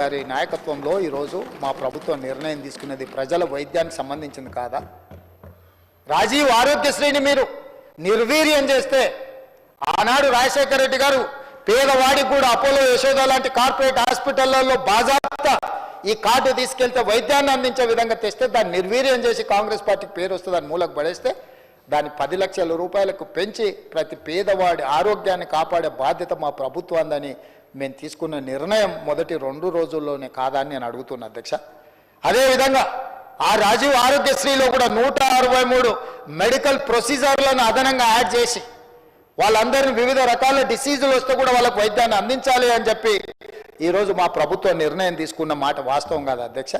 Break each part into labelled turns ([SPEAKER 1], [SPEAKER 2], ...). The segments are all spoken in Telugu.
[SPEAKER 1] గారి నాయకత్వంలో ఈరోజు మా ప్రభుత్వం నిర్ణయం తీసుకున్నది ప్రజల వైద్యానికి సంబంధించింది కాదా? రాజీవ్ ఆరోగ్యశ్రీని మీరు నిర్వీర్యం చేస్తే ఆనాడు రాజశేఖర రెడ్డి గారు పేదవాడికి కూడా అపోలో యశోద లాంటి కార్పొరేట్ హాస్పిటళ్ళలో బాజాప్తా ఈ కార్డు తీసుకెళ్తే వైద్యాన్ని అందించే విధంగా తెస్తే దాన్ని నిర్వీర్యం చేసి కాంగ్రెస్ పార్టీకి పేరు వస్తుంది దాని మూలకు పడేస్తే దాన్ని పది లక్షల రూపాయలకు పెంచి ప్రతి పేదవాడి ఆరోగ్యాన్ని కాపాడే బాధ్యత మా ప్రభుత్వాన్ని మేము తీసుకున్న నిర్ణయం మొదటి రెండు రోజుల్లోనే కాదా అని నేను అడుగుతున్నా అధ్యక్ష. అదేవిధంగా ఆ రాజీవ్ ఆరోగ్యశ్రీలో కూడా నూట అరవై మూడు మెడికల్ ప్రొసీజర్లను అదనంగా యాడ్ చేసి వాళ్ళందరినీ వివిధ రకాల డిసీజులు వస్తే కూడా వాళ్ళకు వైద్యాన్ని అందించాలి అని చెప్పి ఈరోజు మా ప్రభుత్వం నిర్ణయం తీసుకున్న మాట వాస్తవం కాదు అధ్యక్ష?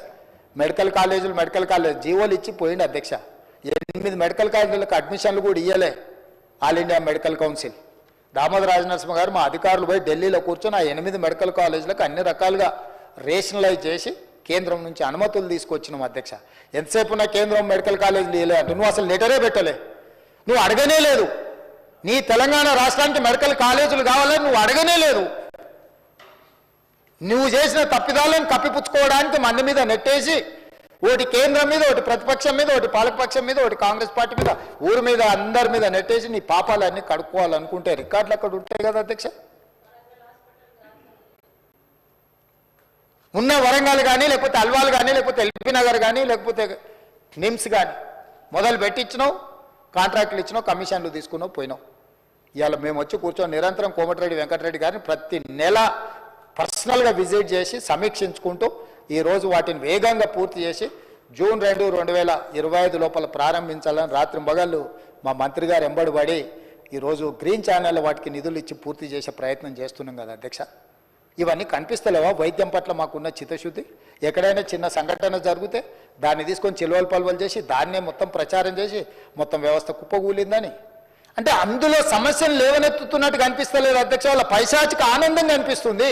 [SPEAKER 1] మెడికల్ కాలేజీలు మెడికల్ కాలేజ్ జీవోలు ఇచ్చి పోయింది అధ్యక్ష. ఎనిమిది మెడికల్ కాలేజీలకు అడ్మిషన్లు కూడా ఇయ్యలే. All India medical council. Damodar Rajanarasimha గారు మా అధికారులు పోయి ఢిల్లీలో కూర్చొని ఆ ఎనిమిది మెడికల్ కాలేజీలకు అన్ని రకాలుగా రేషనలైజ్ చేసి కేంద్రం నుంచి అనుమతులు తీసుకొచ్చినాం అధ్యక్ష. ఎంతసేపు నా కేంద్రం మెడికల్ కాలేజీలు ఇయ్యలే అంటే నువ్వు అసలు లెటరే పెట్టలే. నువ్వు అడగనే లేదు. నీ తెలంగాణ రాష్ట్రానికి మెడికల్ కాలేజీలు కావాలని నువ్వు అడగనే లేదు. నువ్వు చేసిన తప్పిదాలను కప్పిపుచ్చుకోవడానికి మంది మీద నెట్టేసి ఒకటి కేంద్రం మీద ఒకటి ప్రతిపక్షం మీద ఒకటి పాలకపక్షం మీద ఒకటి కాంగ్రెస్ పార్టీ మీద. ఊరి మీద అందరి మీద నెట్టేసి నీ పాపాలన్నీ కడుక్కోవాలనుకుంటే రికార్డులు అక్కడ ఉంటాయి కదా అధ్యక్ష? ఉన్న వరంగల్ కానీ లేకపోతే అల్వాల్ కానీ లేకపోతే ఎల్బీ నగర్ కానీ లేకపోతే నిమ్స్ కానీ మొదలు పెట్టించినావు కాంట్రాక్టులు ఇచ్చినావు కమిషన్లు తీసుకున్నావు పోయినావు. ఇవాళ మేము వచ్చి కూర్చొని నిరంతరం కోమటిరెడ్డి వెంకటరెడ్డి గారిని ప్రతి నెల పర్సనల్గా విజిట్ చేసి సమీక్షించుకుంటూ ఈరోజు వాటిని వేగంగా పూర్తి చేసి జూన్ రెండు రెండు వేల ఇరవై ఐదు లోపల ప్రారంభించాలని రాత్రి మగళ్ళు మా మంత్రి గారు ఎంబడిపడి ఈరోజు గ్రీన్ ఛానల్ వాటికి నిధులు ఇచ్చి పూర్తి చేసే ప్రయత్నం చేస్తున్నాం కదా అధ్యక్ష. ఇవన్నీ కనిపిస్తలేవా? వైద్యం పట్ల మాకున్న చిత్తశుద్ధి? ఎక్కడైనా చిన్న సంఘటన జరిగితే దాన్ని తీసుకొని చిలువలు పలువలు చేసి దాన్నే మొత్తం ప్రచారం చేసి మొత్తం వ్యవస్థ కుప్పగూలిందని అంటే అందులో సమస్యలు లేవనెత్తుతున్నట్టు కనిపిస్తలేదు అధ్యక్ష. వాళ్ళ పైశాచిక ఆనందం కనిపిస్తుంది.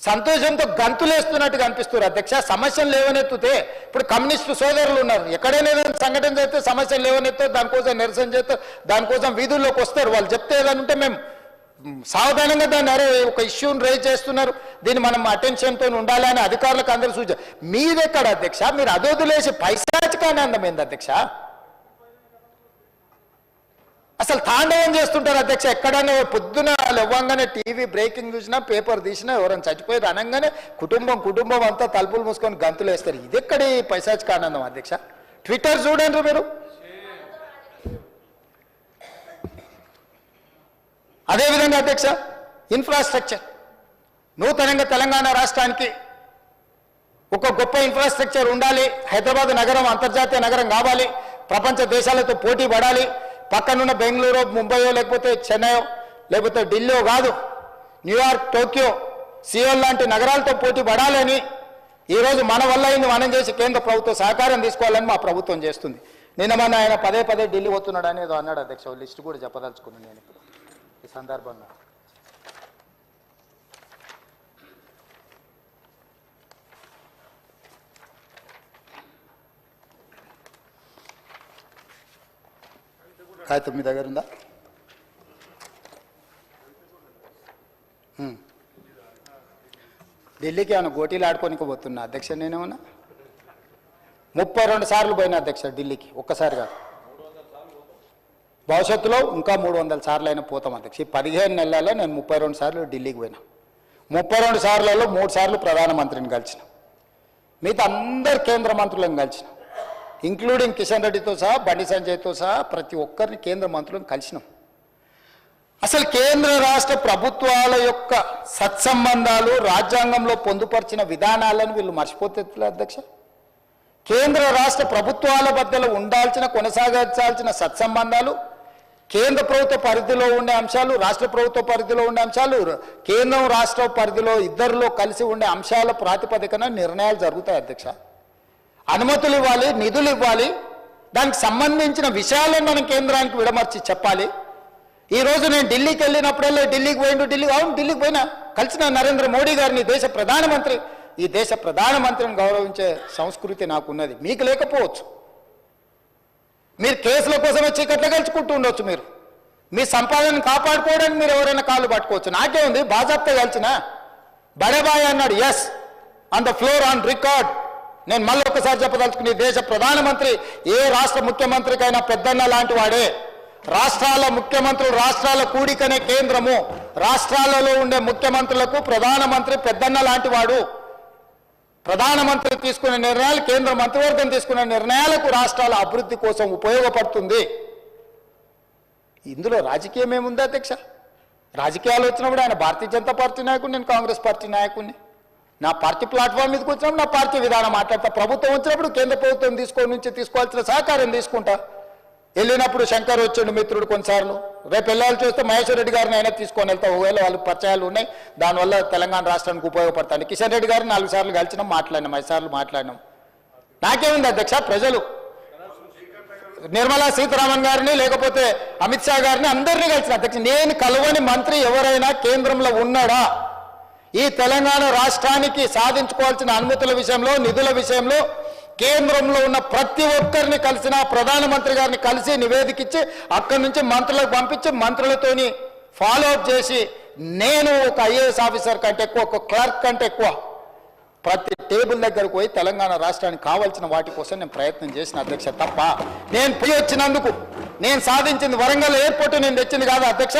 [SPEAKER 1] సంతోషంతో గంతులేస్తున్నట్టుగా కనిపిస్తున్నారు అధ్యక్ష సమస్యలు లేవనెత్తుతే ఇప్పుడు కమ్యూనిస్టు సోదరులు ఉన్నారు. ఎక్కడైనా ఏదైనా సంఘటన చేస్తే సమస్యలు లేవనెత్తే దానికోసం నిరసన చేస్తే దానికోసం వీధుల్లోకి వస్తారు. వాళ్ళు చెప్తే ఏదైనా ఉంటే మేము సావధానంగా దాన్ని అరే ఒక ఇష్యూని రేజ్ చేస్తున్నారు. దీన్ని మనం అటెన్షన్తో ఉండాలి అని అధికారులకు అందరూ సూచన మీదెక్కడ అధ్యక్ష? మీరు అదోదులేసి పైశాచికానందం ఏంది అధ్యక్ష? అసలు తాండవం చేస్తుంటారు అధ్యక్ష. ఎక్కడైనా పొద్దున లేవ్వంగానే టీవీ బ్రేకింగ్ చూసినా పేపర్ తీసినా ఎవరైనా చచ్చిపోయారు అనగానే కుటుంబం కుటుంబం అంతా తలుపులు మూసుకొని గంతులు వేస్తారు. ఇది ఎక్కడి పైశాచిక ఆనందం అధ్యక్ష? ట్విట్టర్ చూడండి మీరు. అదేవిధంగా అధ్యక్ష ఇన్ఫ్రాస్ట్రక్చర్ నూతనంగా తెలంగాణ రాష్ట్రానికి ఒక గొప్ప ఇన్ఫ్రాస్ట్రక్చర్ ఉండాలి. హైదరాబాద్ నగరం అంతర్జాతీయ నగరం కావాలి. ప్రపంచ దేశాలతో పోటీ పడాలి. పక్కనున్న బెంగళూరు ముంబయో లేకపోతే చెన్నైయో లేకపోతే ఢిల్లీయో కాదు. న్యూయార్క్ టోక్యో సియోల్ లాంటి నగరాలతో పోటీ పడాలని ఈరోజు మన వల్ల అయింది మనం చేసి కేంద్ర ప్రభుత్వం సహకారం తీసుకోవాలని మా ప్రభుత్వం చేస్తుంది. నిన్న మొన్న ఆయన పదే పదే ఢిల్లీ పోతున్నాడు అని ఏదో అన్నాడు అధ్యక్ష. లిస్ట్ కూడా చెప్పదలుచుకున్నాను నేను ఇప్పుడు. ఈ సందర్భంగా కాగితం మీ దగ్గర ఉందా? ఢిల్లీకి ఏమైనా గోటీలు ఆడుకోనికి పోతున్నా అధ్యక్ష నేనేమన్నా? ముప్పై రెండు సార్లు పోయినా అధ్యక్ష ఢిల్లీకి ఒక్కసారి కాదు భవిష్యత్తులో ఇంకా మూడు వందల సార్లు అయినా పోతాం అధ్యక్ష. ఈ పదిహేను నెలల్లో నేను ముప్పై రెండు సార్లు ఢిల్లీకి పోయినా. ముప్పై రెండు సార్లలో మూడు సార్లు ప్రధానమంత్రిని కలిసిన. మిగతా అందరు కేంద్ర మంత్రులను కలిసిన. ఇంక్లూడింగ్ కిషన్ రెడ్డితో సహా బండి సంజయ్తో సహా ప్రతి ఒక్కరిని కేంద్ర మంత్రులను కలిసినాం. అసలు కేంద్ర రాష్ట్ర ప్రభుత్వాల యొక్క సత్సంబంధాలు రాజ్యాంగంలో పొందుపరిచిన విధానాలను వీళ్ళు మర్చిపోతే అధ్యక్ష? కేంద్ర రాష్ట్ర ప్రభుత్వాల మధ్యలో ఉండాల్సిన కొనసాగించాల్సిన సత్సంబంధాలు కేంద్ర ప్రభుత్వ పరిధిలో ఉండే అంశాలు రాష్ట్ర ప్రభుత్వ పరిధిలో ఉండే అంశాలు కేంద్రం రాష్ట్ర పరిధిలో ఇద్దరిలో కలిసి ఉండే అంశాల ప్రాతిపదికన నిర్ణయాలు జరుగుతాయి అధ్యక్ష. అనుమతులు ఇవ్వాలి నిధులు ఇవ్వాలి. దానికి సంబంధించిన విషయాలను మనం కేంద్రానికి విడమర్చి చెప్పాలి. ఈ రోజు నేను ఢిల్లీకి వెళ్ళినప్పుడల్లా ఢిల్లీకి పోయిండు ఢిల్లీ అవును ఢిల్లీకి పోయినా. కలిసిన నరేంద్ర మోడీ గారిని దేశ ప్రధానమంత్రి ఈ దేశ ప్రధానమంత్రిని గౌరవించే సంస్కృతి నాకున్నది. మీకు లేకపోవచ్చు. మీరు కేసుల కోసమే చీకట్లో గెలుచుకుంటూ ఉండొచ్చు మీరు. మీ సంపాదనను కాపాడుకోవడానికి మీరు ఎవరైనా కాళ్ళు పట్టుకోవచ్చు. నాకే ఉంది బాజాప్తా కలిసిన. బడేబాయ్ అన్నాడు yes on the floor on record నేను మళ్ళీ ఒకసారి చెప్పదలుచుకుని దేశ ప్రధానమంత్రి ఏ రాష్ట్ర ముఖ్యమంత్రికైనా పెద్దన్న లాంటి వాడే. రాష్ట్రాల ముఖ్యమంత్రులు రాష్ట్రాల కూడికనే కేంద్రము. రాష్ట్రాలలో ఉండే ముఖ్యమంత్రులకు ప్రధానమంత్రి పెద్దన్న లాంటి వాడు. ప్రధానమంత్రి తీసుకునే నిర్ణయాలు కేంద్ర మంత్రివర్గం తీసుకునే నిర్ణయాలకు రాష్ట్రాల అభివృద్ధి కోసం ఉపయోగపడుతుంది. ఇందులో రాజకీయం ఏముంది అధ్యక్ష? రాజకీయాలు వచ్చినప్పుడు ఆయన భారతీయ జనతా పార్టీ నాయకుడిని నేను కాంగ్రెస్ పార్టీ నాయకుడిని. నా పార్టీ ప్లాట్ఫామ్ మీదకి వచ్చినప్పుడు నా పార్టీ విధానం మాట్లాడతా. ప్రభుత్వం వచ్చినప్పుడు కేంద్ర ప్రభుత్వం తీసుకో నుంచి తీసుకోవాల్సిన సహకారం తీసుకుంటా. వెళ్ళినప్పుడు శంకర్ వచ్చిండు మిత్రుడు కొన్నిసార్లు. రేపు వెళ్ళాలి చూస్తే మహేశ్వర్ రెడ్డి గారిని అయినా తీసుకొని వెళ్తా. ఒకవేళ వాళ్ళకి పరిచయాలు ఉన్నాయి దానివల్ల తెలంగాణ రాష్ట్రానికి ఉపయోగపడతాను కిషన్ రెడ్డి గారిని నాలుగు సార్లు కలిసినాం మాట్లాడినాం ఐదు సార్లు మాట్లాడినాం. నాకేముంది అధ్యక్ష ప్రజలు. నిర్మలా సీతారామన్ గారిని లేకపోతే అమిత్ షా గారిని అందరినీ కలిసిన అధ్యక్ష. నేను కలవని మంత్రి ఎవరైనా కేంద్రంలో ఉన్నాడా? ఈ తెలంగాణ రాష్ట్రానికి సాధించుకోవాల్సిన అనుమతుల విషయంలో నిధుల విషయంలో కేంద్రంలో ఉన్న ప్రతి ఒక్కరిని కలిసిన ప్రధానమంత్రి గారిని కలిసి నివేదిక ఇచ్చి అక్కడి నుంచి మంత్రులకు పంపించి మంత్రులతోని ఫాలో అప్ చేసి నేను ఒక ఐఏఎస్ ఆఫీసర్ కంటే ఎక్కువ ఒక క్లర్క్ కంటే ఎక్కువ ప్రతి టేబుల్ దగ్గరకు పోయి తెలంగాణ రాష్ట్రానికి కావాల్సిన వాటి కోసం నేను ప్రయత్నం చేసిన అధ్యక్ష తప్ప నేను పోయి వచ్చినందుకు నేను సాధించింది వరంగల్ ఎయిర్పోర్ట్ నేను తెచ్చింది కాదు అధ్యక్ష.